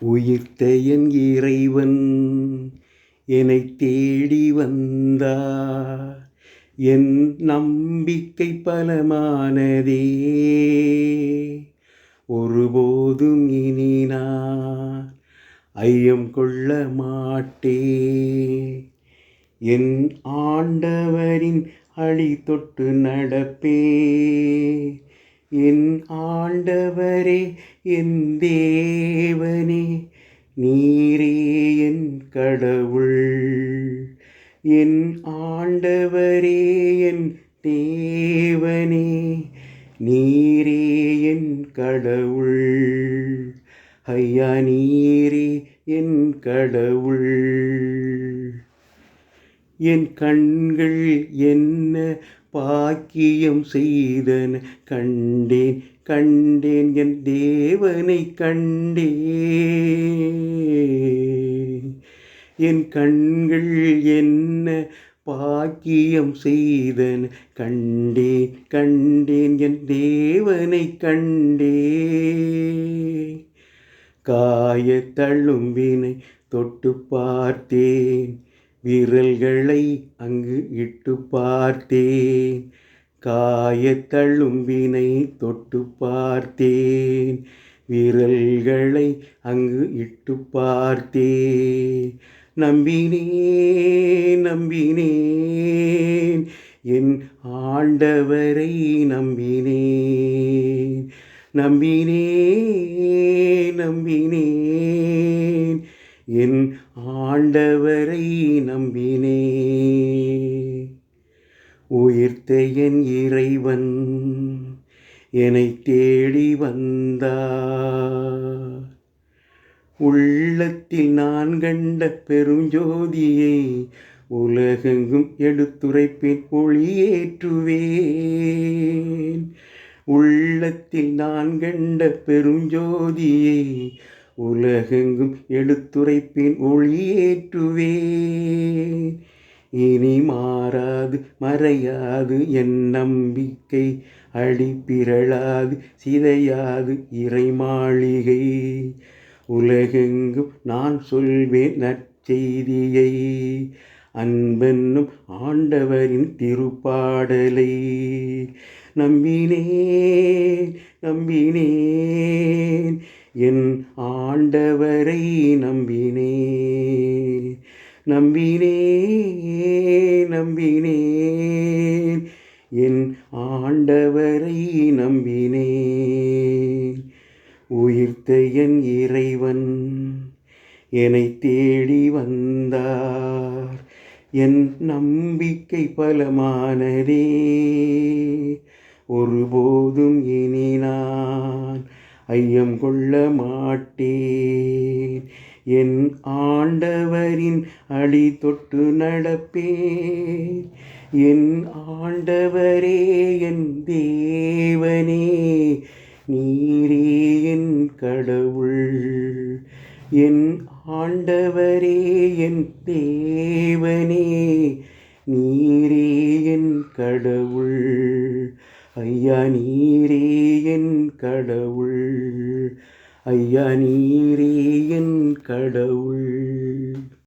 உயிர்த்த என் இறைவன் என்னை தேடி வந்தார் என் நம்பிக்கை பலமானதே. ஒருபோதும் இனி நான் ஐயம் கொள்ள மாட்டே. என் ஆண்டவரின் அடி தொட்டு நடப்பே. என் ஆண்டவரே என் தேவனே நீரே என் கடவுள். என் ஆண்டவரே என் தேவனே நீரே என் கடவுள். ஐயா நீரே என் கடவுள். என் கண்கள் என்ன பாக்கியம் செய்தன கண்டேன் கண்டேன் என் தேவனை கண்டேன். என் கண்கள் என்ன பாக்கியம் செய்தன் கண்டேன் கண்டேன் என் தேவனை கண்டேன். காய தழும்பினை தொட்டு பார்த்தேன் விரல்களை அங்கு இட்டு பார்த்தேன் காயத் தழும்பினை தொட்டு பார்த்தேன் விரல்களை அங்கு இட்டு பார்த்தேன் நம்பினேன் நம்பினேன் என் ஆண்டவரை நம்பினேன். நம்பினேன் நம்பினேன். என் ஆண்டவரை நம்பினே. உயிர்த்த என் இறைவன் என்னை தேடி வந்தார். உள்ளத்தில் நான் கண்ட பெருஞ்சோதியை உலகெங்கும் எடுத்துரைப்பேன் ஒளியேற்றுவேன். உள்ளத்தில் நான் கண்ட பெருஞ்சோதியை உலகெங்கும் எடுத்துரைப்பேன் ஒளியேற்றுவேன் இனி மாறாது மறையாது என் நம்பிக்கை அடிப்பிரளாது சிதையாது இறை மாளிகை. உலகெங்கும் நான் சொல்வேன் நற்செய்தியை அன்பென்னும் ஆண்டவரின் திருப்பாடலை. நம்பினேன் நம்பினேன் என் ஆண்டவரை நம்பினே. நம்பினே நம்பினேன் என் ஆண்டவரை நம்பினேன் உயிர்த்த என் இறைவன் என்னை தேடி வந்தார். என் நம்பிக்கை பலமானதே. ஒருபோதும் இனி நான் ஐயம் கொள்ள மாட்டேன் என் ஆண்டவரின் அடி தொட்டு நடப்பேன் என் ஆண்டவரே என் தேவனே நீரே என் கடவுள். என் ஆண்டவரே என் தேவனே நீ கடவுள். ஐயா நீரே என் கடவுள்.